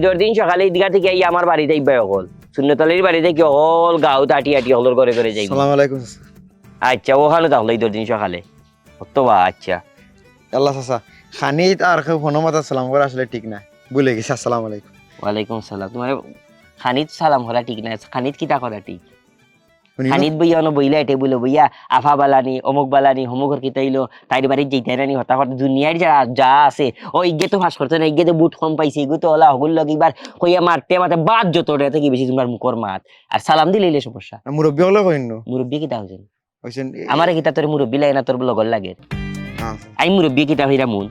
ঈদের দিন সকালে ঈদগা থেকে এই আমার বাড়িতে ইব্বাই অকল শূন্যতলের বাড়িতে কি অকল গাও তাটি আটি হলর করে করে যাই সালাম আলাইকুম আচ্ছা ওখানে তাহলে ঈদের দিন সকালে। তো বা আচ্ছা। আল্লাহ চাচা। খানিত আর কেউ ফোন মাতা সালাম করে আসলে ঠিক না ভুলে গেছি আসসালামু আলাইকুম। ওয়ালাইকুম সালাম। তোমার খানিত সালাম করা ঠিক না খানিত কিতা করা ঠিক? খানিত বইয়া অনো বইলা এটে বইলো বইয়া আফা বালানি অমুক বালানি হমুকর কিতা ইলো তাইর বাড়ির যেইতে রানি হতা হতা দুনিয়ার যা যা আছে। ও ইগে তো ফাঁস করতে না ইগে তো বুট কম পাইছে ইগে তো ওলা হগুল লগ এবার কইয়া মারতে মারতে বাদ যত রে কি বেশি তোমার মুখর মাত। আর সালাম দিলে ইলে সমস্যা মুরব্বী হলে কইন নো? মুরব্বী কিতা হইছেন হইছেন আমার কিতা তোর মুরব্বী লাগে না তোর লগর লাগে। হ্যাঁ, আই মুরব্বী কিতা হইরা মুন।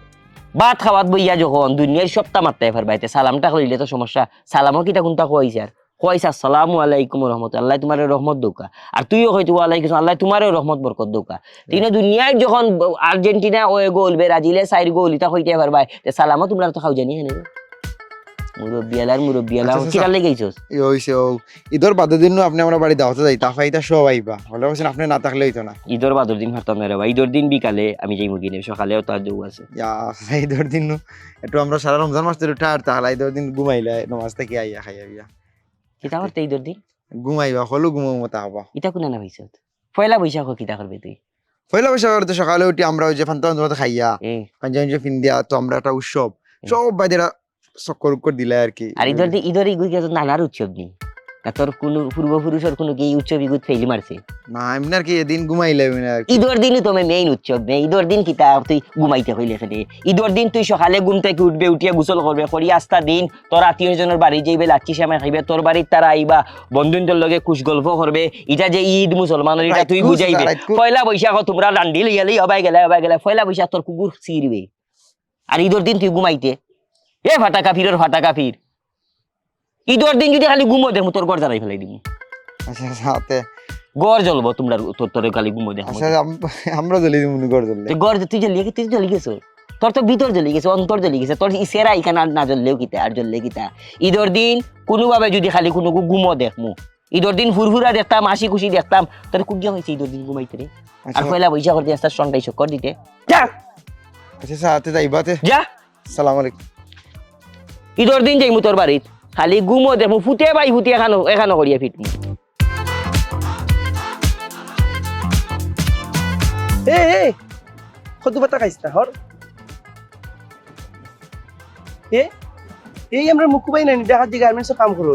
ভাত খাওয়াত বইয়া যখন দুনিয়ার সপ্তাহ মারতে এফার বাইতে সালামটা কইলে তো সমস্যা সালামও কিতা কোনটা কইছে আর কইছে আসসালামু আলাইকুম রহমত আল্লাহ তোমার রহমত দৌকা। আর তুইও হয়তো ওয়ালাইকুম আল্লাহ তোমারও রহমত বরকত দৌকা। তিনে দুনিয়ায় যখন আর্জেন্টিনা ও গোল ব্রাজিলে সাইড গোল ইতা কইতে এবার ভাই তে সালামও তোমরা তো খাও জানি হ্যাঁ মুরব্বিয়ালার মুরব্বিয়ালা আচ্ছা, আচ্ছা। কিরা লেগেছস ই হইছে ও ঈদর বাদের দিন আপনি আমার বাড়ি দাওয়াতে যাই তাফা ইতা সব আইবা। হলে বলছেন আপনি না থাকলে হইতো না। ঈদর বাদর দিন হারতাম না রে ভাই ঈদর দিন বিকালে আমি যাই সকালেও তার আছে। ইয়া ঈদর দিন নো, একটু আমরা সারা রমজান মাস ধরে আর তাহলে ঈদর দিন ঘুমাইলে নমাজ থেকে আইয়া খাইয়া বিয়া। কিতা করতে ঈদর দিন। ঘুমাইবা হলো ঘুমো মতো হবা ইটা কোনা না ভাইছত পয়লা বৈশাখ কিতা করবে তুই পয়লা বৈশাখ তো সকালে উঠি আমরা ওই যে খাইয়া পাঞ্জাবি যে তো আমরা একটা উৎসব সব বাইদেরা চক্কর উক্কর দিলে আর কি। আর ঈদর ঈদর নানার উৎসব নেই না তোর কোন পূর্বপুরুষের কোনো কি উৎসব ইগুত ফেলি মারছে? না এমনি আর কি এদিন ঘুমাইলে আর ঈদর দিনই তো মেইন উৎসব ঈদর দিন কিতা তুই ঘুমাইতে হইলে ফেলে। ঈদর দিন তুই সকালে ঘুম থেকে উঠবে উঠিয়া গোসল করবে করি আস্তা দিন তোর আত্মীয় জনের বাড়ি যাইবে লাচ্ছি সামে খাইবে তোর বাড়ির তারা আইবা বন্ধুদের লগে খুশ গল্প করবে এটা যে ঈদ মুসলমানের এটা তুই বুঝাইবে। পয়লা বৈশাখ তোমরা লইয়ালি হবাই গেলে হবাই গেলে পয়লা বৈশাখ তোর কুকুর ছিড়বে। আর ঈদর দিন তুই ঘুমাইতে। এ ফাটা কাফির ফাটা কাফির ঈদর দিন যদি খালি ঘুমো দেখো তোর ঘর জ্বালাই ফেলাই দিব আচ্ছা সাথে গড় জ্বলবো তোমরা তোর তোর খালি ঘুমো দেখো আচ্ছা আম- আমরা জ্বলি মনে কর জ্বললে। গড় তুই জ্বলি তুই জ্বলি গেছো তোর তো ভিতর জ্বলি গেছে অন্তর জ্বলি গেছে। তোর ইসেরা এখানে না জ্বললেও কিতা আর জ্বললে কিতা। ঈদর দিন কোনোভাবে যদি খালি কোনো ঘুমো দেখমু। ঈদর দিন ফুরফুরা দেখতাম হাসি খুশি দেখতাম। তোর কুকিয়া হয়েছে ঈদর দিন ঘুমাইতে রে। আর আচ্ছা পয়লা বৈশাখ করতে আসতে সন্টাই চক্কর দিতে। যা! আচ্ছা সাথে যাইবাতে যা! সালাম আলাইকুম। ঈদর দিন যাইমু তোর বাড়িত। খালি ঘুমো দেখমু ফুটে পাই ফুটে এখানো এখানো করিয়া ফিটমু এ এ কত বাতা খাইছ না হর এ, এই আমরা মুকুবাই নানি দেখা দি গার্মেন্টসে কাম করো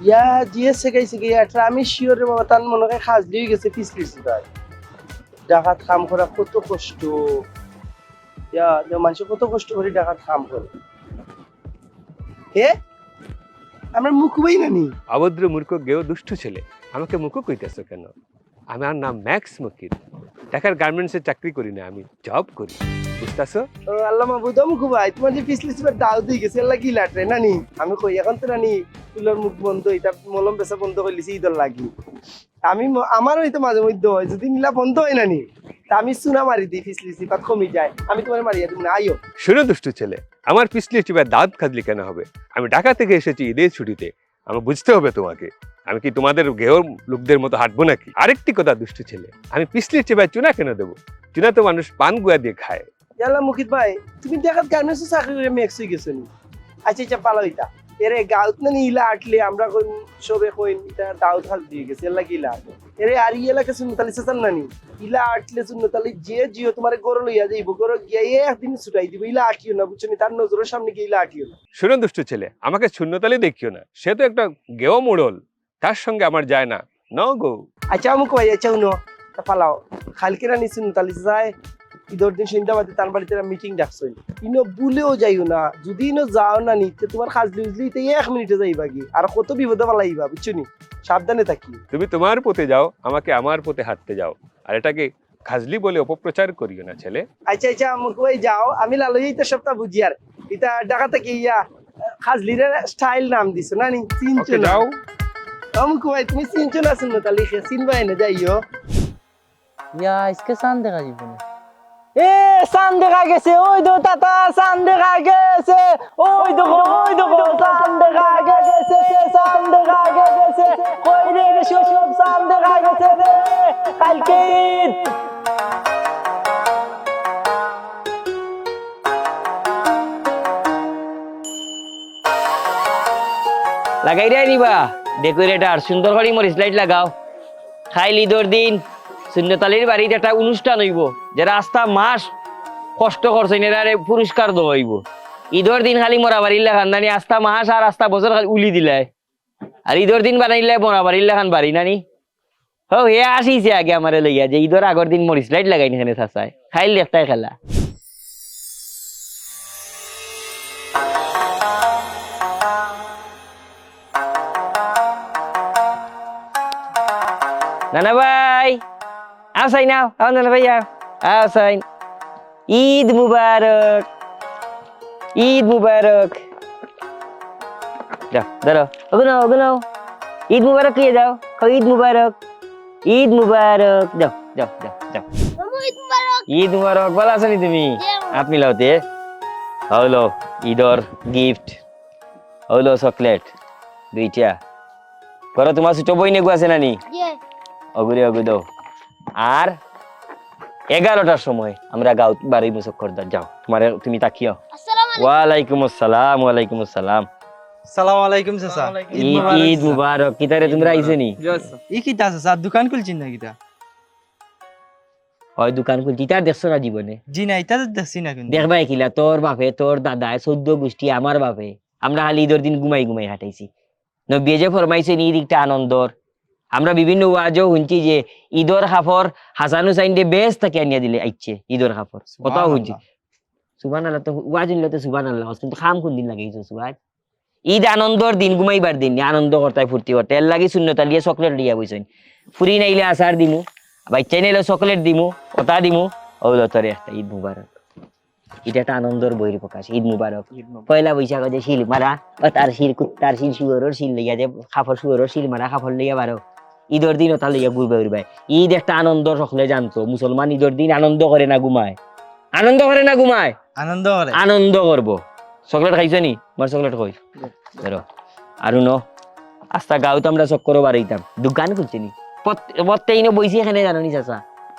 ইয়া জিএসএ গাইছে গিয়া, এটা আমি শিওর রে বাবা তান মনে হয় খাস দিয়ে গেছে পিস পিস তাই ডাকাত কাম করা কত কষ্ট। ইয়া মানুষ কত কষ্ট করে ডাকাত কাম করে এ আমরা মুকুবাই নানি অভদ্র মূর্খ গেও দুষ্টু ছেলে। আমাকে মুখ কইতেছো কেন? আমার নাম ম্যাক্স মকির। ঢাকার গার্মেন্টসে চাকরি করি না আমি জব করি। বুঝতেছো? ও আল্লাহ মাহবুদ মুকুবাই তোমার যে পিছলি সিবার দাও দিয়ে গেছে এলা কি লাটরে নানি? আমি কই এখন তো নানি ফুলের মুখ বন্ধ এটা মলম বেচা বন্ধ করে লিছি ঈদর লাগি। আমি আমারও এটা মাঝে মধ্যে হয় যদি নিলা বন্ধ হয় নানি তা আমি চুনা মারি দিই পিছলি সিপাত কমি যায়। আমি তোমার মারিয়া দিব না আইও। শুনো দুষ্টু ছেলে আমার পিছলি চিবার দাঁত খাদলি কেন হবে? আমি ঢাকা থেকে এসেছি ঈদের ছুটিতে আমার বুঝতে হবে তোমাকে। আমি কি তোমাদের গেহর লোকদের মতো হাঁটবো নাকি? আরেকটি কথা দুষ্টু ছেলে আমি পিছলি চিবায় চুনা কেন দেবো? চুনা তো মানুষ পান গুয়া দিয়ে খায়। ইয়াল্লা মুকিত ভাই তুমি দেখাত গার্মেন্টস চাকরি করে মেক্স হয়ে গেছো নি। আচ্ছা আচ্ছা পালো এটা। এরে গাউত না নি ইলা আটলে আমরা কই সবে কই এটা দাউদ হাল দিয়ে গেছে এলা ইলা এরে আর ইলা কে সুনতালি সাসাল নানি ইলা আটলে সুনতালি যে জিও তোমার গরু লইয়া যাইব গরু গিয়ে একদিন ছুটাই দিব ইলা আটিও না বুঝছ নি? তার নজরের সামনে গিয়ে ইলা আটিও না। শুনো দুষ্টু ছেলে আমাকে শূন্যতালি দেখিও না সে তো একটা গেও মোড়ল তার সঙ্গে আমার যায় না। ন গো। আচ্ছা আমুক ভাই আচ্ছা উনো পালাও। খালকে রানি সুনতালি যায় ঈদর দিন সন্ধ্যাবাদে তার বাড়িতে মিটিং ডাকছই ইনো বুলেও যাইও না। যদি ইনো যাও না নিতে তোমার খাজলি উজলি তো এক মিনিটে যাইবা কি আর কত বিপদে পালাইবা বুঝছ নি? সাবধানে থাকি। তুমি তোমার পথে যাও আমাকে আমার পথে হাঁটতে যাও। আর এটাকে খাজলি বলে অপপ্রচার করিও না ছেলে। আচ্ছা আচ্ছা আমুক ভাই যাও। আমি লালই তো সপ্তাহ বুঝি আর। এটা ডাকাতে কি ইয়া খাজলির স্টাইল নাম দিছো না নি? চিনছো যাও। আমুক ভাই তুমি চিনছো না শুনো তাহলে চিনবাই না যাইও। ইয়া আজকে চান দেখা যাব না এ, চান দেখা গেছে, ওই তো তাতা, চান দেখা গেছে, ওই তো ওই তো চান দেখা গেছে চান দেখা গেছে, কই রে সব চান দেখা গেছে রে, কালকে লাগাই রে নিবা ডেকোরেটার সুন্দর করে মরিচ লাইট লাগাও। খাইলি দর দিন। শূন্যতালির বাড়িতে একটা অনুষ্ঠান হইব যারা আস্থা মাস কষ্ট করছে এনারে পুরস্কার দেওয়া হইব। ঈদর দিন খালি মরা বাড়ির লেখান নানি আস্থা মাস আর আস্থা বছর খালি উলি দিলাই আর ঈদর দিন বানাইলে মরা বাড়ির লেখান বাড়ি নানি। হো হে আসিছে আগে আমারে লইয়া, যে ঈদর আগর দিন মরিচ লাইট লাগাই এখানে চাচায় খাইল একটাই খেলা। নানা ভাই! আও সাইন আও আও নানা ভাই আও আও সাইন ঈদ মুবারক ঈদ মুবারক যাও দাঁড়াও ওগুলো ওগুলো ঈদ মুবারক দিয়ে যাও ঈদ মুবারক ঈদ মুবারক যাও যাও যাও যাও ঈদ মুবারক ভালো আছো নি তুমি হাত মিলাওতে হলো ঈদর গিফট হলো চকলেট দুইটা করো তোমার ছোট বই নেগু আছে নানি অগুরে অগু দাও আর এগারোটার সময় আমরা গাঁও বাড়ি মুসক্করদার যাও। তোমার তুমি তাকিও। ওয়ালাইকুম আসসালাম ওয়ালাইকুম আসসালাম। সালাম আলাইকুম চাচা। ঈদ ঈদ মুবারক। কিতারে তোমরা আইছে ই কিতা চাচা দোকান খুলছেন না কিতা হয় দোকান খুলছি। তার দেখছ না জীবনে? জি না ইতা দেখছি না কিন্তু। দেখবাই কিলা তোর বাপে তোর চোদ্দ গোষ্ঠী আমার বাপে। আমরা খালি ঈদের দিন ঘুমাই ঘুমাই হাঁটাইছি। নবিয়ে যে ফরমাইছে ঈদ একটা আনন্দর। আমরা বিভিন্ন ওয়াজও শুনছি যে ঈদর খাফর হাসান হুসাইন দে বেশ তাকে আনিয়া দিলে আইছে ঈদর খাফর কথাও শুনছি। সুবান আল্লাহ তো ওয়াজ হইলে তো সুবান আল্লাহ কিন্তু খাম কোন দিন লাগে সুবান ঈদ আনন্দর দিন ঘুমাইবার দিন আনন্দ করতাই ফুর্তি করতে এর লাগি শূন্যতা লিয়ে চকলেট দিয়া বইছেন। ফুরি নাইলে আচার দিমু বাচ্চাই নাইলে চকলেট দিমু ওটা দিমু। ওগুলো তোর একটা ঈদ মুবারক। এটা একটা আনন্দর বহির প্রকাশ ঈদ মুবারক। পয়লা বৈশাখ যে শিল মারা ও তার শিল কুত্তার শিল শুয়োরের শিল লইয়া যে খাফর শুয়োরের শিল মারা খাফর লইয়া বারো। ঈদের দিন ওটা লইয়া ঘুরবে উড়বে ঈদ একটা আনন্দ সকলে জানতো। মুসলমান ঈদের দিন আনন্দ করে না ঘুমায়? আনন্দ করে না ঘুমায়? আনন্দ করে। আনন্দ করব। চকলেট খাইছে নি? মার চকলেট কই? ধরো। আর ন? আস্তা গাঁৱত আমরা চক্কর বাড়াইতাম দোকান খুলছে নি? প্রত্যেক বইছি এখানে জানো নি চাচা?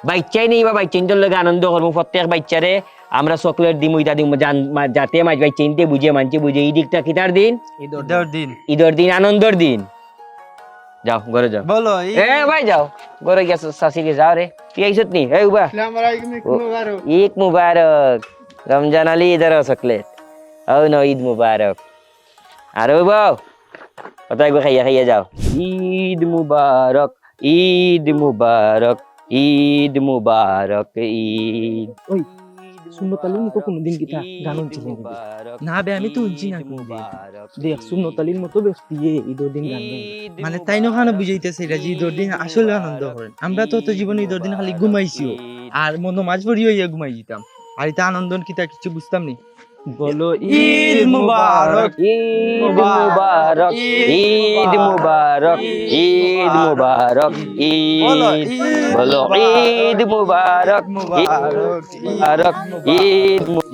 বাচ্চাই নেই বা বাচ্চাইনটোর লগে আনন্দ করব প্রত্যেক বাচ্চারে আমরা চকলেট দিম ইটা দিম যাতে মাছ বাচ্চাইনতে বুঝে মানছে বুঝে। এই দিকটা কিতার দিন? ঈদের দিন। ঈদের দিন আনন্দর দিন। যাও ঘরে যাও। বলো এ ভাই যাও। ঘরে গেছো শাশিকে যাও রে। তুই আইসত নি? হে উবা। ঈদ মুবারক। রমজান আলী ঈদের চকলেট। ও ন ঈদ মুবারক। আর বউ কোথায় গো খাইয়া খাইয়া যাও। ঈদ মুবারক ঈদ মুবারক ঈদ মুবারক ঈদ। সুন্নতালিন তো কোনোদিন কিতা গানন চলে। না বে আমি তো না কোনোদিন। দেখ সুন্নতালির মতো ব্যক্তি ঈদের দিন গান মানে তাই নখানো বুঝাইতেছে এটা যে ঈদর দিন আসলে আনন্দ করেন আমরা তো তো জীবনে ঈদর দিন খালি ঘুমাইছি আর মনো মাছ ভরি হইয়া ঘুমাই যেতাম আর এটা আনন্দ কিতা কিছু বুঝতাম নি। বলো ঈদ মুবারক ঈদ মুবারক ঈদ মুবারক ঈদ মুবারক বলো ঈদ ঈদ বলো ঈদ মুবারক মুবারক মুবারক ঈদ মু-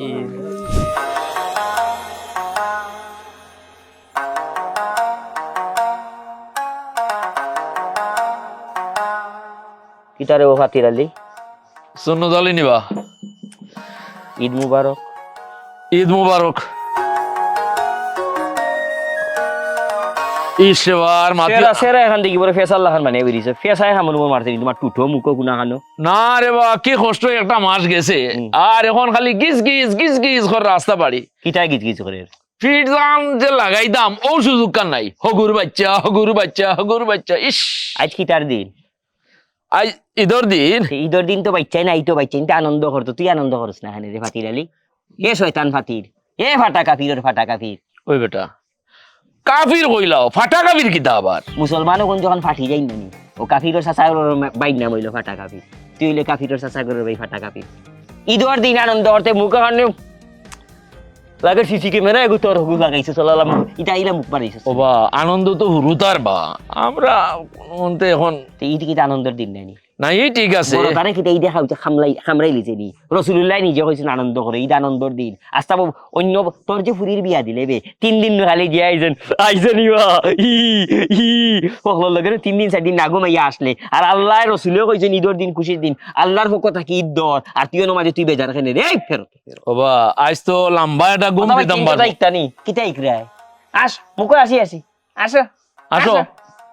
কিতারে ও ফাতির আলী সুন্নতালি নিবা ঈদ মুবারক ঈদ মুবারক। সেরা এখান থেকে বলে মানে বেরিয়েছে তোমার টুটো মুখো না রে বা কি কষ্ট একটা মাস গেছে। আর এখন খালি গিজ গিজ গিজ গিজ করে রাস্তা বাড়ি। কিটাই গিজ গিজ করে? ফিট দাম যে লাগাইতাম ও সুযোগ কান নাই। হগুর বাচ্চা হগুর বাচ্চা হগুর বাচ্চা ইস। আজ কিটার দিন? আজ ঈদর দিন। তো ঈদের দিন তো বাচ্চাই নাই তো বাচ্চাই। আনন্দ করতো তুই আনন্দ করস না হানে রে ফাতির আলী? এ শয়তান ফাতির এ ফাটা কাফির ফাটা কাফির। ওই বেটা। কাফির কইলাও ফাটা কাফির কিতা আবার? মুসলমানও কোন যখন ফাটি যাই নানি ও কাফিরর চাচা বাইক নাম হইল ফাটা কাফির। তুই হইলে চাচা করে বাই ফাটা কাফির। ঈদের দিন আনন্দ করতে মুখ লাগে সিসি ক্যামেরা এগু তোর হগু লাগাইছে চলালাম ইটা আইলা মুখ মারিছে ও বা আনন্দ তো হুরুতার বা। আমরা এখন ঈদ কিটা আনন্দের দিন নানি না এই ঠিক আছে। তারে খাওয়া খামলাই লিছে নি। নিজে আনন্দ করে ঈদ আনন্দর দিন। আস্তা অন্য তোর যে ফুরির বিয়া দিলে বে তিন দিন খালি যে আইছেন আইছেন ইবা ই ই সকলের লগে তিন দিন চার দিন নাগুমাইয়া আসলে। আর আল্লাহ রসুলেও কইছেন ঈদের দিন খুশির দিন। আল্লাহর পক্ষ থাকি ঈদ দর আর তুইও নমাজে তুই বেজার খেলে রে ফেরত বাবা আজ তো লম্বা একটা ঘুম দিতাম। ইকতানি কিতা ইকরায় আস মুখ আসি আসি। আসো। আসো।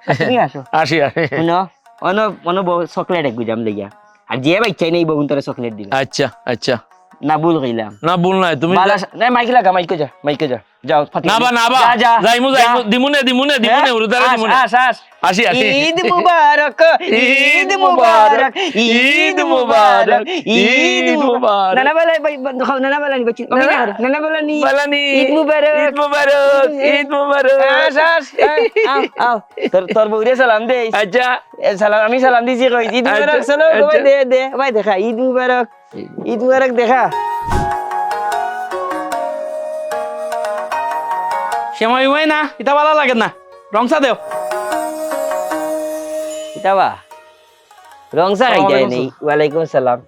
আসি আসি। অন অন চকলেট এক গুজাম লইয়া আর যে বাচ্চাই নেই বগুন তোরে চকলেট দিবে আচ্ছা আচ্ছা। না ভুল কইলাম না ভুল নাই তুমি বালা না মাইক লাগা মাইক যা মাইক যা। যাও ফাটি না বা না বা যাইমু। যাইমু। দিমুনে দিমুনে দিমুনে উরুদারে আস, দিমুনে। আস আস আসি আসি। ঈদ মুবারক ঈদ মুবারক ঈদ মুবারক ঈদ মুবারক নানা বেলা বন্ধ খাও নানা বেলা নি বচ্চি নানা বেলা নি বালানি ঈদ মুবারক ঈদ মুবারক ঈদ মুবারক আস আস আও তোর তোর বউরে সালাম দে। আচ্ছা। সালাম আমি সালাম দিছি কই ঈদ মুবারক আচ্ছা, চলো আচ্ছা। ভাই দে দে ভাই দেখা ঈদ মুবারক ঈদ মুবারক দেখা। সময় হয় না এটা ভালো লাগে না? রংসা দেও। কিতাবা রংসা খাইতে নেই ওয়ালাইকুম সালাম।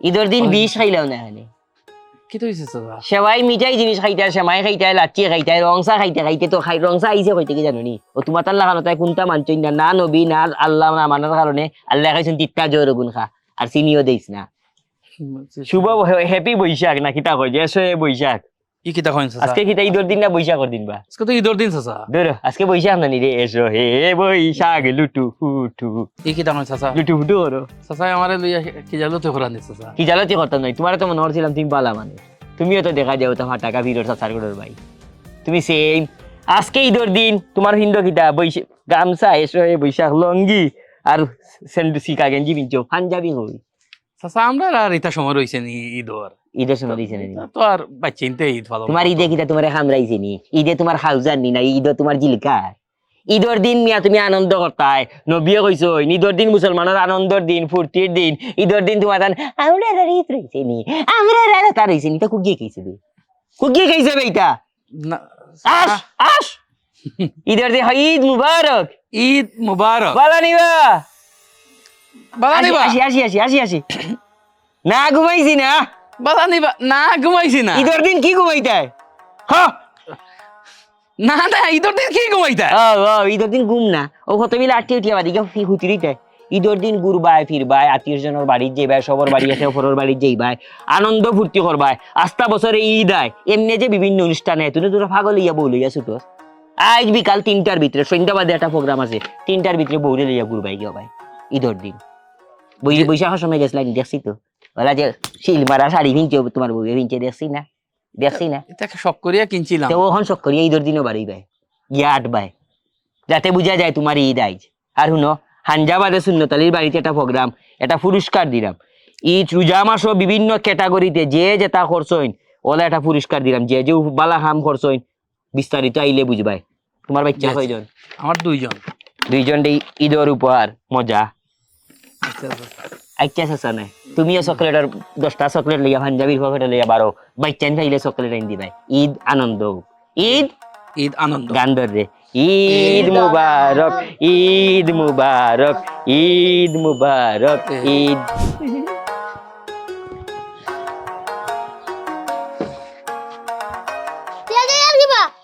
ঈদের দিন বিষ খাইলাও না এখানে কি হইছে চাচা সেমাই মিঠাই জিনিস খাইতে সেমাই খাইতে লাচ্ছি খাইতে রংসা খাইতে খাইতে তো খাই রংসা আইছে কইতে কি জানো নি ও তোমার তার লাগানো তাই কোনটা মানছই না না নবী না আল্লাহ না মানার কারণে আল্লাহ খাইছেন তিত্তা জোর গুণ খা আর চিনিও দেইছ না। শুভ হ্যাপি বৈশাখ না কিতা কই যে বৈশাখ। ই কিতা কইন চাচা? আজকে কিতা ঈদের দিন না বৈশাখর দিন বা? আজকে তো ঈদের দিন চাচা। ধরো আজকে বৈশাখ না নি রে এসো হে বৈশাখ লুটু ফুটু। ই কিতা কইন চাচা? লুটু ফুটু করো চাচা আমারে লইয়া কি জালো করান দিছে চাচা। কি জালাতি করতাম নাই তোমার তো মনে হচ্ছিলাম তুমি পালা মানে। তুমিও তো দেখা যাও তোমার টাকা ভিড় সার করার ভাই তুমি সেম আজকে ঈদের দিন তোমার হিন্দু কিতা বৈশাখ গামছা এসো হে বৈশাখ লঙ্গি আর সেন্ডু সিকা গেঞ্জি পিনছো পাঞ্জাবি হই চাচা আমরা আর ইতা সময় রইছে নি ঈদর ঈদের সময় দিছে নি তো আর বাচ্চিনতে ঈদ ভালো তোমার ঈদে কিতা তোমার খামরাইছে নি ঈদে তোমার খাউজার নি না ঈদে তোমার জিলকার ঈদের দিন মিয়া তুমি আনন্দ করতাই। নবীয়ে কইছো ঈদের দিন মুসলমানের আনন্দের দিন ফুর্তির দিন। ঈদের দিন তোমার তান আমরা আর ঈদ রইছে নি আমরা আর তার রইছে নি তা কুগিয়ে খাইছে বে। কুগিয়ে খাইছে বে এটা আস আস ঈদের দিন ঈদ মুবারক ঈদ মুবারক বালা নিবা। বালা নিবা। আসি আসি আসি আসি আসি না ঘুমাইছি না। বালা নিবা না ঘুমাইছি না। ঈদের দিন কি ঘুমাইতাই হ্যাঁ? না না ঈদের দিন কি ঘুমাইতা? ও ও ঈদের দিন ঘুম না। ও কত মিলে আটটি উঠিয়া বাদি ফি হুতি দিতে। ঈদের দিন ঘুরবাই ফিরবাই আত্মীয় জনের বাড়ির যাইবাই সবর বাড়ি আছে ওপরের বাড়ির যাইবাই আনন্দ ফুর্তি করবাই আস্তা বছরে ঈদ আয়। এমনি যে বিভিন্ন অনুষ্ঠানে তুমি তোরা পাগল ইয়া বউ লইয়া ছুটো আজ বিকাল তিনটার ভিতরে সন্ধ্যাবাদে একটা প্রোগ্রাম আছে। তিনটার ভিতরে বউরে লইয়া ঘুরবাই গিয়ে ভাই ঈদের দিন। বৈশাখের সময় গেছিলাম দেখছি তো। ওরা যে শিল মারা শাড়ি তোমার বউয়ে ভিনছে দেখছি না দেখছি না। শখ করিয়া কিনছিলাম। তো শখ করি ঈদের দিনও বাড়ি বাই গিয়া আট বাই যাতে বুঝা যায় তোমার ঈদ আইজ। আর শুনো হাঞ্জাবাদে শূন্যতালির বাড়িতে একটা প্রোগ্রাম একটা পুরস্কার দিলাম। ঈদ রোজা মাসও বিভিন্ন ক্যাটাগরিতে যে যেটা করছইন ওলা একটা পুরস্কার দিলাম। যে যে বালা কাম করছইন বিস্তারিত আইলে বুঝবাই। তোমার বাচ্চা কয়জন? আমার দুইজন। দুইজন দেই ঈদের উপহার মজা। আচ্ছা, আচ্ছা। আচ্ছা নাই। তুমিও চকলেটের দশটা চকলেট লইয়া পাঞ্জাবির পকেটে লইয়া বারো বাচ্চান খাইলে চকলেট আনি দিবাই। ঈদ আনন্দ। ঈদ? ঈদ আনন্দ। গান রে ঈদ মুবারক ঈদ মুবারক ঈদ মুবারক ঈদ।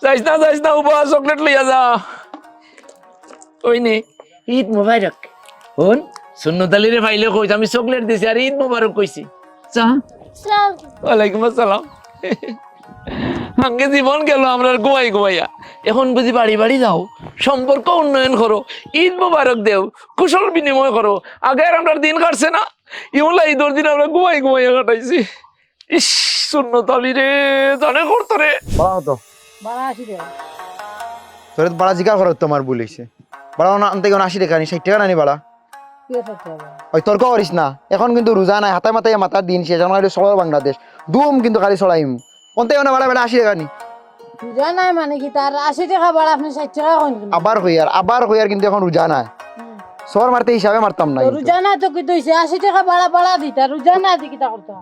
যাইস না যাইস না উপহার চকলেট লইয়া যা। ওই নে। ঈদ মুবারক। হন? সুন্নতালি রে ভাইলে কইছ আমি চকলেট দিছি আর ঈদ মুবারক কইছি। যা ওয়ালাইকুম আসসালাম। হাঙ্গে জীবন গেল আমরা ঘুমাই ঘুমাইয়া এখন বুঝি বাড়ি বাড়ি যাও সম্পর্ক উন্নয়ন করো ঈদ মুবারক দেও কুশল বিনিময় করো। আগে আর আমরা দিন কাটছে না। ইমলা ঈদের দিন আমরা ঘুমাই ঘুমাইয়া কাটাইছি। ইস সুন্নতালি রে জানে করতো রে। বাড়া হতো তোর বাড়া জিগা খরচ তোমার বলিছে। বাড়া না আনতে গেলে আশি টাকা নি ষাট টাকা নানি বাড়া। ওই তর্ক করিস না। এখন কিন্তু রোজা নাই হাতে মাথায় মাথার দিন শেষ এখন হইল সবার বাংলাদেশ। দুম কিন্তু খালি চড়াইম কোনতে না বাড়া বেড়া আশি টাকা নি রোজা নাই মানে কি তার আশি টাকা বাড়া আপনি ষাট টাকা? আবার হইয়ার আবার হইয়ার কিন্তু এখন রোজা নাই। সবার মারতে হিসাবে মারতাম না রোজা নাই তো কি দইছে আশি টাকা বাড়া বাড়া দিতা রোজা নাই দি কিতা করতে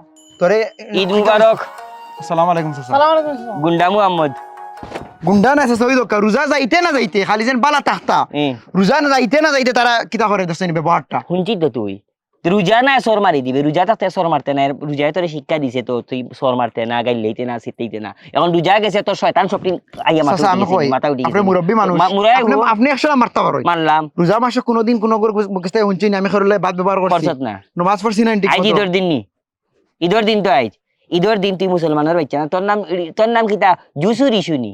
তোরে ঈদ মুবারক সালাম আলাইকুম চাচা। সালাম আলাইকুম সালাম। গুন্ডা মুহাম্মদ গুন্ডা না সহি দক্কা রোজা যাইতে না যাইতে খালি যেন বালা তাহতা। রোজা না যাইতে না যাইতে তারা কিতা করে দেখছেন ব্যবহারটা শুনছি তো তুই। রোজা না সর মারি দিবে রোজা থাকতে সর মারতে না রোজায় তোর শিক্ষা দিছে তো তুই সর মারতে না গাইলেইতে না সিতেইতে না। এখন রোজা গেছে তোর শয়তান সব আইয়া মাথা উঠে মাথা উঠে আপনি। মুরব্বী মানুষ আপনি আপনি একশো মারতে পারো মানলাম। রোজা মাসে কোনোদিন কোনো মুখে শুনছি না আমি করলে বাদ ব্যবহার করছি না। নমাজ পড়ছি না ঠিক আজ। ঈদের দিন নি? ঈদের দিন তো আজ ঈদের দিন তুই মুসলমানের বাচ্চা না। তোর নাম তোর নাম কিতা? জুসু রিসু নি?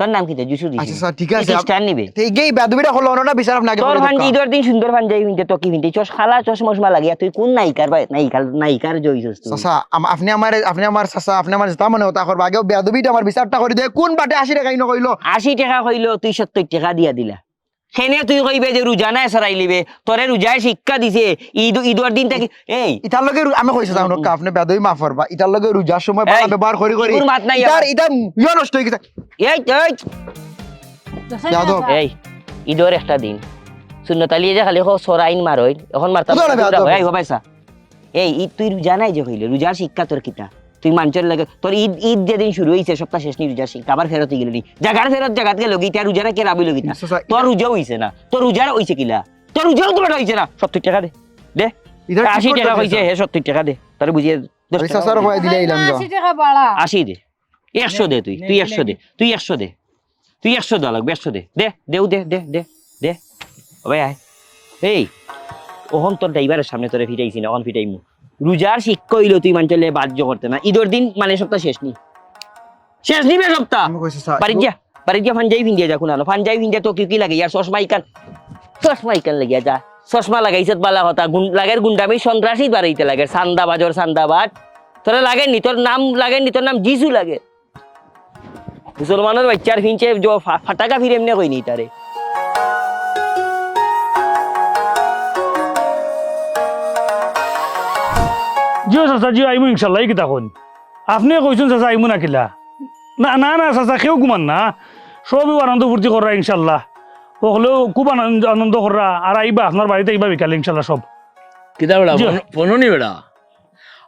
তোর নাম কিতা জুসু দিছি। আচ্ছা স্যার ঠিক আছে। নিবে। গেই বেদবিটা হলো না বিচার তোর দেখা। দিন সুন্দর হিনতে তো কি হিনতে চস খালা চশ মশমা লাগিয়া তুই কোন নায়িকার বা নাইকার নায়িকার জয়িছস তুই? আম- আপনি আমার আপনি আমার চাচা আপনি আমার যেটা মনে হতা করবা আগে বেদবিটা আমার বিচারটা করে দে। কোন বাটে আশি টাকা ইনো কইলো আশি টাকা কইলো তুই সত্তর টাকা দিয়া দিলা। সেনে তুই কইবে যে রোজা নাই সরাই লিবে তোরে রোজায় শিক্ষা দিছে। ঈদ ঈদের দিন থেকে এই। ইটার লগে আমি কইছি যাও আপনি বেদবি মাফ করবা। ইটার লগে রোজার সময় বালা ব্যবহার করি করি। মাত নাই ইটার আমার। ইয়া নষ্ট হয়ে গেছে। এই এই। যাদব। এই ঈদের একটা দিন। শূন্যতালি যে খালি সরাইন মারইন এখন মারতা এই গো এই ঈদ তুই রোজা নাই যে হইলে রোজার শিক্ষা তোর কিতা? তুই মানুষের লাগে তোর ঈদ ঈদ যেদিন শুরু হইছে সপ্তাহ শেষ নি রোজার শিক্ষা আবার ফেরত গেল নি। জাগার ফেরত জাগাত গেল গিতা রোজা না কে রাবি লগিতা চাচা, তোর রোজা হইছে না। তোর রোজা হইছে কিলা? তোর রোজাও তো হইছে না। সত্তর টাকা দে। দে। আশি টাকা হইছে হে সত্তর টাকা দে। তোর বুঝিয়ে আশি টাকা বাড়া আশি দে। একশো দে তুই তুই একশো দে তুই একশো দে। তুই একশো দেওয়া লাগবে একশো দে। দে দেও দে দে দে দে। ভাই আয়। এই ওহন তোর ড্রাইভারের সামনে তোরে ফিটাইছি না অন ফিটাইমু। রোজার শিক্ষা হইল তুই মানুষ বাহ্য করতে না। ঈদের দিন মানে সপ্তাহ শেষ নি শেষ নিবে সপ্তাহ। বাড়ি যা বাড়ি যা ফানজাই ভিন্দিয়া যা কোনো ফানজাই ভিন্দিয়া তো কি কি লাগে? ইয়ার চশমা ইকান চশমা ইকান লাগে যা। চশমা লাগাইছে বালা হতা গুন লাগের গুন্ডামি সন্ত্রাসী বাড়াইতে লাগে। সান্দাবাজর সান্দাবাজ। তোর লাগে নি তোর নাম লাগে নি তোর নাম জিসু লাগে। মুসলমানের বাচ্চার ফিনছে ফাটাকা ফিরে এমনি কইনি তারে। জিও চাচা জিও আইমু ইনশাল্লাহ কিতা কোন আপনি কইছেন চাচা আইমু না কিলা? না না না চাচা কেউ ঘুমান না। সবই আনন্দ ফুর্তি করা ইনশাল্লাহ। হলেও খুব আনন্দ আনন্দ করা আর আইবা আপনার বাড়িতে আইবা বিকালে ইনশাল্লাহ সব কিতা বেড়া জি। ফোনো নি বেড়া?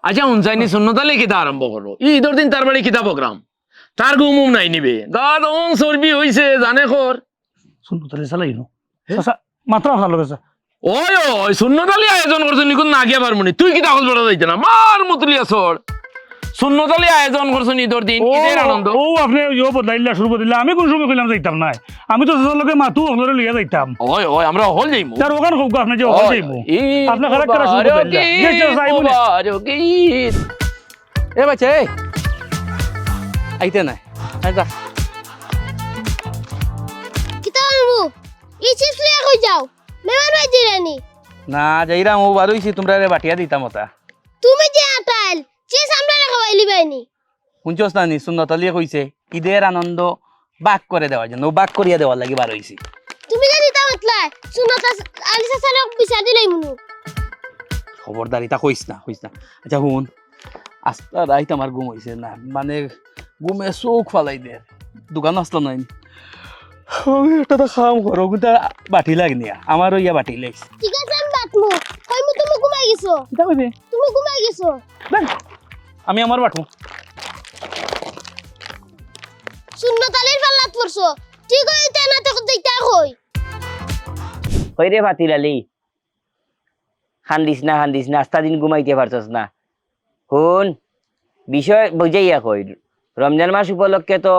আচ্ছা উনসাইনি শূন্যতালে কিতা আরম্ভ করো ই ঈদের দিন তার বাড়ি কিতা প্রোগ্রাম তার গুমুম নাই নিবে। দাদ ওং চর্বি হইছে জানে খর শুনব তাহলে চালাই নো মাত্র আপনার লগে। ওই ওই শূন্যতালি আয়োজন করছ নিকুন না গিয়া পারমুনি তুই কিতা হল বেড়া যাইতে না? মার মতুলিয়া সর শূন্যতালি আয়োজন করছ ঈদের দিন ঈদের আনন্দ। ও আপনি ইয়ে বদলাইলা শুরু বদলাইলা আমি কোন সময় কইলাম যাইতাম না। আমি তো লগে মাতু ওগুলো লিয়া যাইতাম। ওই ওই আমরা হল যাইমু। তার ওখান হোক আপনি যে যাইবো আপনার খারাপ করা শুরু না। এ বাচ্চা এ আইতে নাই আইতা কিতা আনব এই চিপস লিয়া কই যাও? মেমান ভাই দিরানি না যাইরাম ও বারোইছি তোমরা রে বাটিয়া দিতাম ওটা তুমি যে আটাইল চিপস আমরা খাওয়াইলি বাইনি শুনছস না নি সুন্নতলিয়ে কইছে ঈদের আনন্দ বাক করে দেওয়ার জন্য ও বাক করিয়া দেওয়ার লাগি বারোইছি। তুমি যে দিতা মাতলাই সুনতা আলি সাসালক বিচার দিলাই মুনু। খবরদার এটা কইস না কইস না। আচ্ছা শুন আস্তা রাইত আমার ঘুম হইছে না মানে ঘুমে চোখ ফালাই দে দোকান আসলো নাই। একটা তো খাম করো কিন্তু বাটি লাগনি আমার ইয়া বাটি লাগছে ঠিক আছে আমি বাটমু কইমু তুমি ঘুমাই গেছো। কিতা কইবে তুমি ঘুমাই গেছো। আমি আমার বাটু সুন্নতালির পাল্লাত পড়ছো ঠিক হইতে না তো দিতা কই কই রে ফাতিলালি খান্দিস না খান্দিস না আস্তা দিন ঘুমাইতে পারছস না। শুন বিষয় বুঝাইয়া কই রমজান মাস উপলক্ষে তো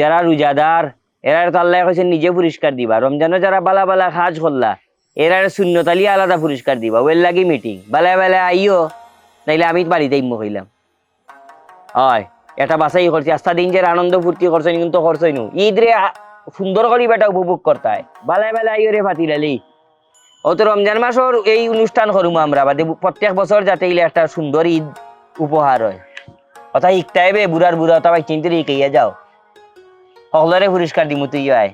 যারা রোজাদার এরা তো আল্লাহ কইছে নিজে পুরস্কার দিবা। রমজানও যারা বালা বালা কাজ করলা এরা শূন্যতালি আলাদা পুরস্কার দিবা। ওয়েল লাগি মিটিং বেলায় বেলায় আইও, নাইলে আমি বাড়িতে ইম্ম হইলাম। হয়, এটা বাসাই করছি। আস্তা দিন যে আনন্দ ফুর্তি করছেন, কিন্তু করছেন ঈদ রে সুন্দর করে বেটা উপভোগ করতায় বেলায় বেলায় আইও রে ফাতিলালি ও তো রমজান মাসের এই অনুষ্ঠান করুম আমরা, বাদে প্রত্যেক বছর যাতে ইলে একটা সুন্দর ঈদ উপহার হয়। কথা ইকটাই বে বুড়ার বুড়া তা ভাই চিন্তা ইকাইয়া যাও। সকলরে পুরস্কার দিমু তুই আয়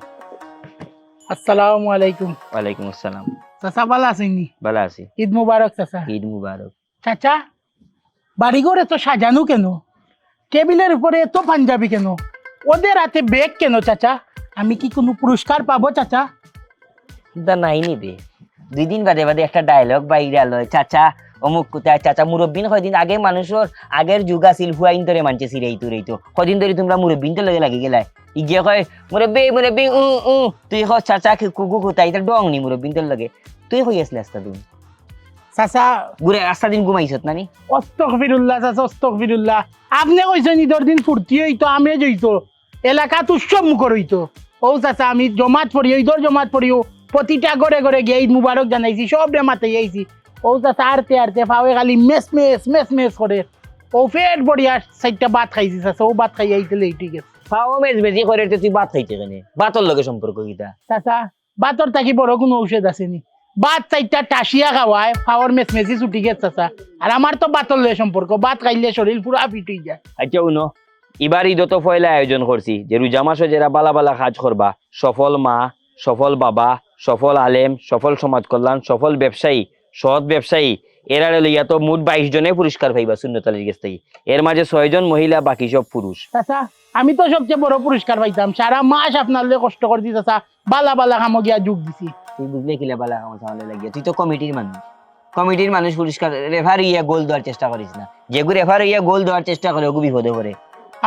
আসসালামু আলাইকুম ওয়ালাইকুম আসসালাম চাচা ভালো আছেননি ভালো আছি ঈদ মুবারক চাচা ঈদ মুবারক চাচা বাড়িঘর এত সাজানো কেন টেবিলের উপরে এত পাঞ্জাবি কেন ওদের হাতে ব্যাগ কেন চাচা আমি কি কোনো পুরস্কার পাবো চাচা দা নাই নিবে দুই দিন বাদে বাদে একটা ডায়লগ বাইরে আলো চাচা অমুক কোথায় চাচা মুরব্বিন কয়দিন আগে মানুষের আগের যুগ আছিল হুয়াইন ধরে মানছে সিরাইতো রেইতো কদিন ধরে তোমরা মুরব্বিন তো লগে লাগি গেলাই। ইগিয়ে কয় মুরব্বি মুরব্বি উ উ তুই হ চাচা কুকু কোথায় এটা ডং নি মুরব্বিন তোর লগে। তুই হই আসলে আস্তা দিন? চাচা। ঘুরে আস্তা দিন ঘুমাইছত নানি? অস্তক ফিরুল্লাহ চাচা অস্তক ফিরুল্লাহ আপনি কইছেন ঈদের দিন ফুর্তি হইতো আমি জইতো এলাকাত উৎসব মুখর হইতো। ও চাচা আমি জমাত পড়ি ঈদর জমাত পড়িও প্রতিটা ঘরে ঘরে গিয়ে ঈদ মুবারক জানাইছি সব রে মাতে আইছি। ও চাচা আরতে আরতে ফাওয়ে খালি মেস মেস মেস মেস করে ও ফেট বড়িয়া চারটা ভাত খাইছি চাচা ও ভাত খাই আইতে লেটি গেছে পাও মেজ বেজি করে তুই ভাত খাইতে কেনে? ভাতর লগে সম্পর্ক কিতা চাচা বাতর থাকি বড় কোনো ঔষধ আসেনি বাত চাইটা টাসিয়া খাওয়ায় ফাওয়ার মেস মেসি ছুটি গেছে চাচা। আর আমার তো বাতর লয়ে সম্পর্ক ভাত খাইলে শরীর পুরা ফিট হয়ে যায়। আচ্ছা উনো এবার ঈদ তো ফয়লা আয়োজন করছি যে রোজা মাসে যারা বালা বালা কাজ করবা সফল মা সফল বাবা সফল আলেম সফল সমাজ কল্যাণ সফল ব্যবসায়ী সৎ ব্যবসায়ী। এরা লইয়া তো মোট বাইশ জনে পুরস্কার পাইবা শূন্যতালির কাছ থেকে। এর মাঝে ছয় জন মহিলা বাকি সব পুরুষ। চাচা আমি তো সবচেয়ে বড় পুরস্কার পাইতাম। সারা মাস আপনার লগে কষ্ট করছি চাচা। বালা বালা কামো গিয়া যোগ দিছি। তুই বুঝলে কিলা বালা আমার সামনে লাগিয়ে। তুই তো কমিটির মানুষ। কমিটির মানুষ পুরস্কার রেফার ইয়া গোল দেওয়ার চেষ্টা করিস না। যেগু রেফার ইয়া গোল দেওয়ার চেষ্টা করে ওগু বিপদে পড়ে।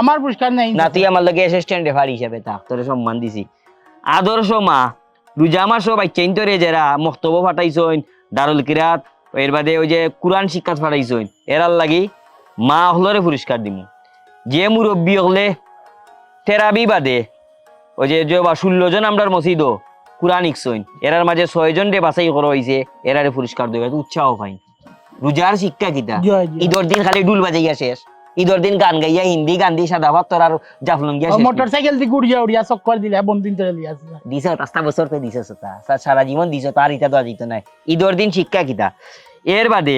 আমার পুরস্কার নাই। না তুই আমার লগে অ্যাসিস্ট্যান্ট রেফার হিসেবে থাক তোরে সম্মান দিছি। আদর্শ মা রোজা সব বাচ্চা ইন্তরে যারা মক্তব্য ফাটাইছইন। দারুল কিরাত এর বাদে ওই যে কোরআন শিক্ষা ফাটাইছইন এরার লাগি মা হলরে পুরস্কার দিমু। যে মুরব্বী হলে তেরাবি বাদে ওই যে বা ষোলো জন আমরার মসজিদও কোরআন ইকসইন এরার মাঝে ছয়জন রে বাছাই করা হয়েছে এরারে পুরস্কার দেবে উৎসাহ পাই রোজার শিক্ষা কিতা? ঈদর দিন খালি ডুল বাজাইয়া শেষ। ঈদর দিন গান গাইয়া হিন্দি গান দিয়ে সাদা ভাত তোর আর জাফলং গিয়া মোটর সাইকেল দিয়ে গুড়িয়া উড়িয়া চক্কর দিলে বন্দিন করে লিয়া দিছ পাঁচটা বছর তো দিছ সারা জীবন দিছ তার ইটা দেওয়া যেত নাই। ঈদর দিন শিক্ষা কিতা? এর বাদে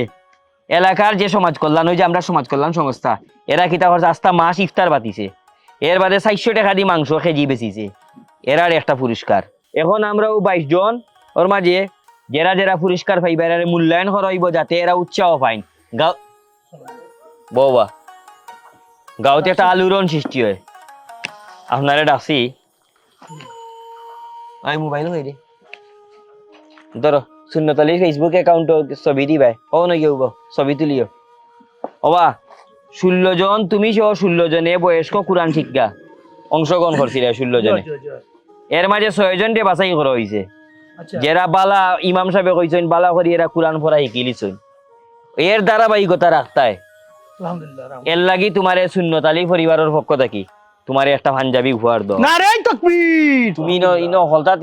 এলাকার যে সমাজ কল্যাণ ওই যে আমরা সমাজ কল্যাণ সংস্থা এরা কিতা করছে আস্তা মাস ইফতার বাতিছে। এর বাদে চারশো টাকা দিয়ে মাংস কেজি বেচিছে। এরার একটা পুরস্কার। এখন আমরাও বাইশ জন ওর মাঝে যারা যারা পুরস্কার পাইবা এরা মূল্যায়ন করাইব যাতে এরা উৎসাহ পাইন। গাও বৌবা গাঁওতে একটা আলোড়ন সৃষ্টি হয়। আপনারা ডাকছি আই মোবাইল হয়ে রে ধরো শূন্যতলি ফেসবুক অ্যাকাউন্ট ছবি দিবাই। ও নয় কেউ ছবি তুলিও। ওবা ষোলো জন তুমি সহ ষোলো জনে বয়স্ক কোরআন শিক্ষা। অংশগ্রহণ করছিলে ষোলো জনে এর মাঝে ছয় জন দিয়ে বাছাই করা হয়েছে যারা বালা ইমাম সাহেব কইছেন বালা করি এরা কোরআন পড়া শিকিলিছেন। এর ধারাবাহিকতা রাখতায় এর লাগি তোমার শূন্যতালি পরিবারের পক্ষ থাকি। তোমার একটা পাঞ্জাবি দাও না রে তকবীর! তুমি ইনো ইনো হলতা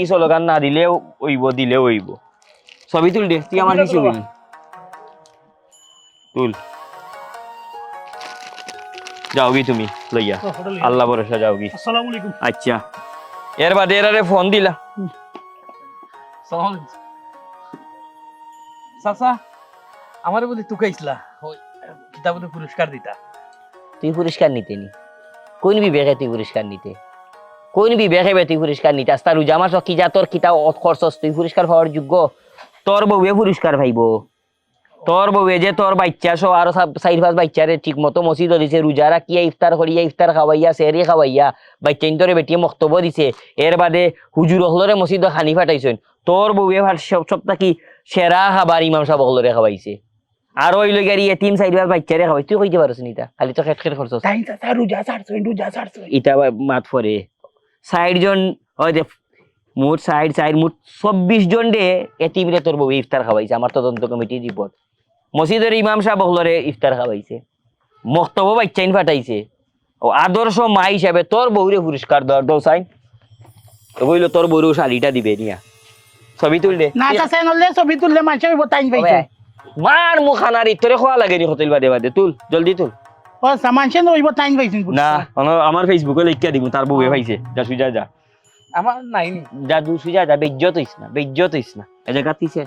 ই স্লোগান না দিলেও ওইব দিলেও ওইব ছবি তুল দে তুই আমার কিছু বলি তুল। যাও গি তুমি লইয়া। আল্লাহ ভরসা যাও গি আসসালামু আলাইকুম। আচ্ছা। এর বাদে এরারে ফোন দিলা। চাচা আমারে বলি তুকাইছিলা। পুরস্কার দিতা। তুই পুরস্কার নিতে নি। কোন বিবেকে তুই পুরস্কার নিতে? কোন বিবেকে বে তুই পুরস্কার নিতে? আস্তা রোজা মাস কি যা তোর তুই পুরস্কার পাওয়ার যোগ্য? তোর বউয়ে পুরস্কার পাইব তোর বউয়ে যে তোর বাচ্চা সহ আরও চার পাঁচ বাচ্চারে ঠিক মতো মসজিদ দিছে রোজা রাখিয়া ইফতার করিয়া ইফতার খাওয়াইয়া সেরি খাওয়াইয়া বাচ্চা ইন্তরে বেটিয়ে মক্তব্য দিছে। এর বাদে হুজুর হলরে মসজিদ খানি ফাটাইছেন। তোর বউয়ে সব সপ্তাহ কি সেরা খাবার ইমাম সাহেব হলরে খাওয়াইছে আর ওই লগে আর বাচ্চারে খাওয়াই। তুই কইতে পারছ নিতা খালি তো খেট খেট খরচ তাই রোজা ছাড়ছই রোজা ছাড়ছই ইটা মাত পরে। ষাট জন ওই যে মোট ষাট ষাট মোট চব্বিশ জন ডে এতিমরে তোর বউ ইফতার খাওয়াইছে। আমার তদন্ত কমিটির রিপোর্ট। মসজিদের ইমাম সাহেব হলরে ইফতার খাওয়াইছে। মক্তব্য বাচ্চাইন ফাটাইছে। ও আদর্শ মা হিসাবে তোর বউরে পুরস্কার দর দৌ সাইন তো বইল তোর বউরেও শাড়িটা দিবে নিয়া। ছবি তুল দে না ছবি তুললে মানুষ হইব টাইম পাইছে। মার মুখানার ইতরে খোয়া লাগে নি হোটেল বাদে বাদে। তুল জলদি তুল। ও মানুষে নইব টাইম পাইছেন না আমার- আমার ফেসবুকে লিখিয়া দিব তার বউয়ে পাইছে। যা সুজা যা আমার নাই নি? যা দু সুজা যা বেজ্জত হইস না বেজ্জত হইস না। এ জায়গা তিছে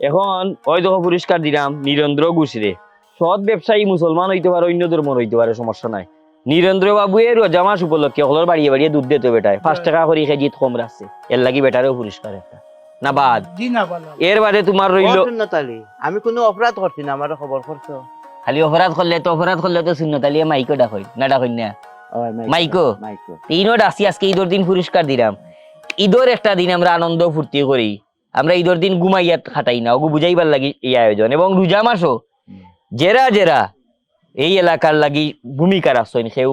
এখন ওই দেখো পুরস্কার দিলাম নিরেন্দ্র ঘুষরে সৎ ব্যবসায়ী মুসলমান হইতে পারে অন্য ধর্ম হইতে পারে সমস্যা নাই। নীরেন্দ্র বাবু এর রোজা মাস উপলক্ষে হলর বাড়িয়ে বাড়িয়ে দুধ দিতে বেটায় পাঁচ টাকা করে কেজি কম রাখছে এর লাগি বেটারেও পুরস্কার একটা না বাদ জি না ভালো এর বাদে তোমার রইল আমি কোনো অপরাধ করছি না আমার খবর করছ। খালি অপরাধ করলে তো অপরাধ করলে তো শূন্যতালিয়ে মাইকো ডাকই না ডাকই না। মাইকো তিনও ডাকছি আজকে ঈদর দিন পুরস্কার দিলাম। ঈদর একটা দিন আমরা আনন্দ ফুর্তি করি। আমরা ঈদের দিন ঘুমাইয়া খাটাই না ওগু বুঝাইবার লাগি এই আয়োজন। এবং রোজা মাসও জেরা জেরা এই এলাকার লাগি ভূমিকা রাখছেন। সেও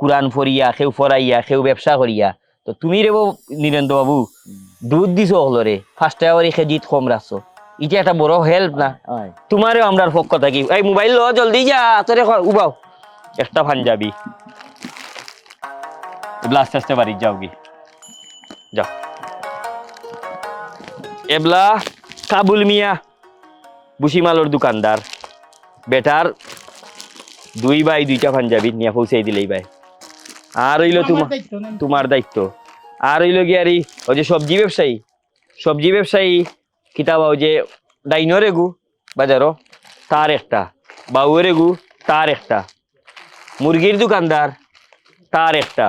কোরআন ফরিয়া সেও ফরাইয়া সেও ব্যবসা করিয়া। তো তুমি রে নীরেন্দ্র বাবু। দুধ দিছ হলরে ফার্স্ট আওয়ারি খেজিত কম রাখছো এটা একটা বড় হেল্প না। তোমারও আমরা পক্ষ থাকি এই মোবাইল লো জলদি যা তোরে উবাও। একটা পাঞ্জাবি। এগুলা আস্তে আস্তে বাড়ি যাও কি যাও এবলা কাবুল মিয়া বুসিমালোর দোকানদার বেটার দুই বাই দুইটা পাঞ্জাবি নিয়ে পৌঁছাই দিলেই ভাই আর হইল তোমার। তোমার দায়িত্ব আর হইল কি আরি ওই যে সবজি ব্যবসায়ী সবজি ব্যবসায়ী কিতাব ওই যে ডাইনর এগু বাজারও তার একটা বাউয়ের এগু তার একটা মুরগির দোকানদার তার একটা।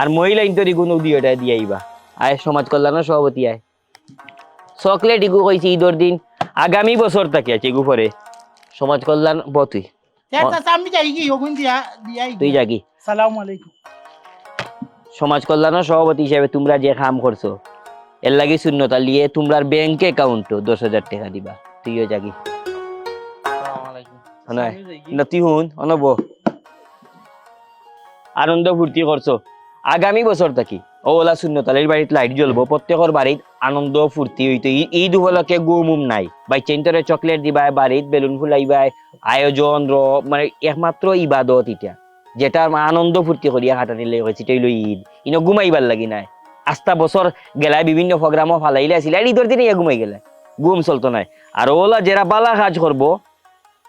আর মহিলা ইন্তরি কোনো দিওটা দিয়ে আইবা। আয় সমাজ কল্যাণের সভাপতি আয়। চকলেট ইগু কইছি ঈদর দিন আগামী বছর তাকে আছে ইগু পরে। সমাজ কল্যাণ বতুই তুই সালাম আলাইকুম। সমাজ কল্যাণের সভাপতি হিসেবে তোমরা যে কাম করছ এর লাগি শূন্যতা লিয়ে তোমরার ব্যাংক অ্যাকাউন্ট দশ হাজার টাকা দিবা। তুইও যাগি না তুই শুন অনব। আনন্দ ফুর্তি করছ। আগামী বছর থাকি। ওলা শূন্যতালের বাড়িতে লাইট জ্বলবো। প্রত্যেকের বাড়িত আনন্দ ফুর্তি হইতো। ঈদ উপলক্ষে গুমুম নাই। বাচ্চা চকলেট দিবাই বাড়িত বেলুন ফুলাইবাই আয়োজন র মানে একমাত্র ইবাদত ইটা যেটা আনন্দ ফুর্তি করিয়া হাঁটানি লেগে হয়েছে এটা হইল ঈদ। ইনো ঘুমাইবার লাগি নাই। আস্তা বছর গেলাই বিভিন্ন প্রোগ্রামও ফালাইলে আসিল আর ঈদের দিনে ঘুমাই গেলে। ঘুম চলতো নাই। আর ওলা যারা বালা কাজ করব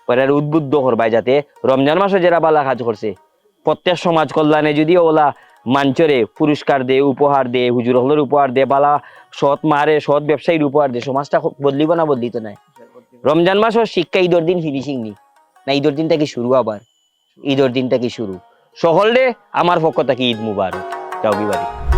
পরে উদ্বুদ্ধ করবাই যাতে। রমজান মাসে যারা বালা কাজ করছে প্রত্যেক সমাজ কল্যাণে যদি ওলা মাঞ্চরে পুরস্কার দে, উপহার দে, হুজুর হলের উপহার দে, বালা সৎ মারে, সৎ ব্যবসায়ীর উপহার দে, সমাজটা বদলিব না বদলিত নাই। রমজান মাসের শিক্ষা ঈদর দিন ফিনিশিং নি। না, ঈদর দিন থেকে শুরু আবার? ঈদর দিন থেকে শুরু? সকলে আমার পক্ষ থেকে ঈদ মুবারক। যাও কি বাড়ি